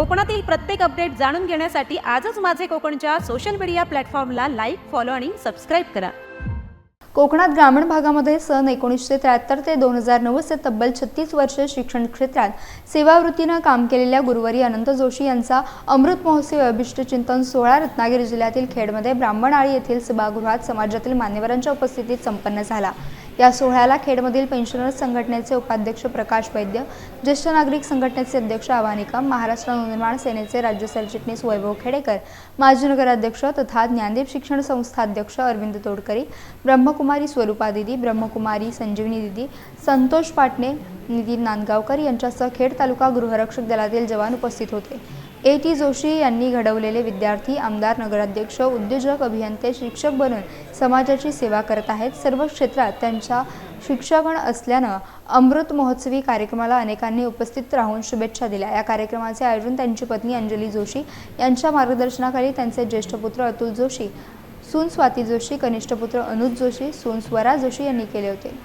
कोकणातील प्रत्येक अपडेट जाणून घेण्यासाठी आजच माझे कोकणच्या सोशल मीडिया प्लॅटफॉर्मला लाईक फॉलो आणि सबस्क्राईब करा. कोकणात ग्रामीण भागामध्ये सन एकोणीसशे त्र्याहत्तर ते दोन हजार नऊ तब्बल छत्तीस वर्ष शिक्षण क्षेत्रात सेवावृत्तीनं काम केलेल्या गुरुवारी अनंत जोशी यांचा अमृत महोत्सवी अभिष्ट चिंतन सोहळा रत्नागिरी जिल्ह्यातील खेडमध्ये ब्राह्मणआळी येथील सभागृहात समाजातील मान्यवरांच्या उपस्थितीत संपन्न झाला. या सोहळ्याला खेडमधील पेन्शनर्स संघटनेचे उपाध्यक्ष प्रकाश वैद्य ज्येष्ठ नागरिक संघटनेचे अध्यक्ष आवानिका महाराष्ट्र नवनिर्माण सेनेचे राज्य सरचिटणीस वैभव खेडेकर माजी नगराध्यक्ष तथा ज्ञानदेव शिक्षण संस्था अध्यक्ष अरविंद तोडकरी ब्रह्मकुमारी स्वरूपा दिदी ब्रह्मकुमारी संजीवनी दिदी संतोष पाटणे नितीन नांदगावकर यांच्यासह खेड तालुका गृहरक्षक दलातील जवान उपस्थित होते. ए टी जोशी यांनी घडवलेले विद्यार्थी आमदार नगराध्यक्ष उद्योजक अभियंते शिक्षक बनून समाजाची सेवा करत आहेत. सर्व क्षेत्रात त्यांच्या शिक्षकगण असल्यानं अमृत महोत्सवी कार्यक्रमाला अनेकांनी उपस्थित राहून शुभेच्छा दिल्या. या कार्यक्रमाचे आयोजन त्यांची पत्नी अंजली जोशी यांच्या मार्गदर्शनाखाली त्यांचे ज्येष्ठ पुत्र अतुल जोशी सून स्वाती जोशी कनिष्ठ पुत्र अनुज जोशी सून स्वरा जोशी यांनी केले होते.